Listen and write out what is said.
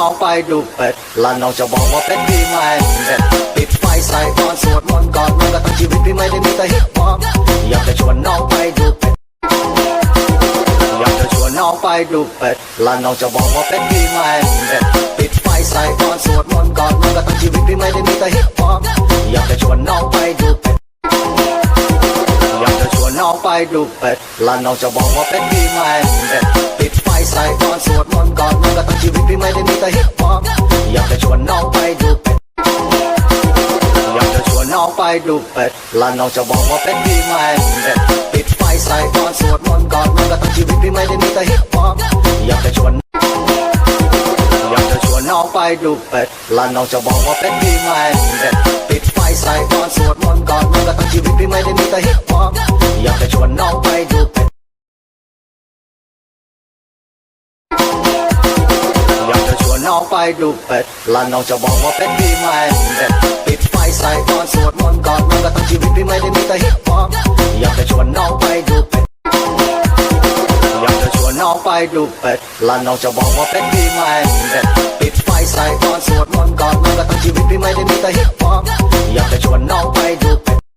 น้องไปดูเป็ดและน้องจะบอกว่าเป็ดพี่ไม่เด็ดปิดไฟใส่ก่อนสวดมนต์ก่อนมันก็ทั้งชีวิตพี่ไม่ได้มีแต่ฮิปฮอปอยากจะชวนน้องไปดูเป็ดอยากจะชวนน้องไปดูเป็ดและน้องจะบอกว่าเป็ดพี่ไม่เด็ดปิดไฟใส่ก่อนสวดมนต์ก่อนมันก็ทั้งชีวิตพี่ไม่ได้มีแต่ฮิปฮอปอยากจะชวนน้องไปดูเป็ดอยากจะชวนน้องไปดูเป็ดและน้องจะบอกว่าเป็ดพี่ไม่เด็ด พี่ไม่ได้มีแต่ฮิปฮอปอยากจะชวนน้องไปดูเป็ดอยากจะชวนน้องไปดูเป็ดและน้องจะบอกว่าเป็ดพี่ไม่เด็ดปิดไฟใส่ก่อนสวดมนต์ก่อนมันก็ทั้งชีวิตพี่ไม่ได้มีแต่ฮิปฮอปอยากจะชวนอยากจะชวนน้องไปดูเป็ดและน้องจะบอกว่าเป็ดพี่ไม่เด็ดปิดไฟใส่ก่อนสวดมนต์ก่อนมันก็ทั้งชีวิตพี่ไม่ได้มีแต่ฮิปฮอปอยากจะชวนน้องไปดูเป็ด น้องไปดูเป็ดและน้องจะบอกว่าเป็ดพี่ไม่เด็ดปิดไฟใส่ก่อนสวดมนต์ก่อนมันก็ต้องชีวิตพี่ไม่ได้มีแต่ฮิปฮอปอยากจะชวนน้องไปดูเป็ดอยากจะชวนน้องไปดูเป็ดและน้องจะบอกว่าเป็ดพี่ไม่เด็ดปิดไฟใส่ก่อนสวดมนต์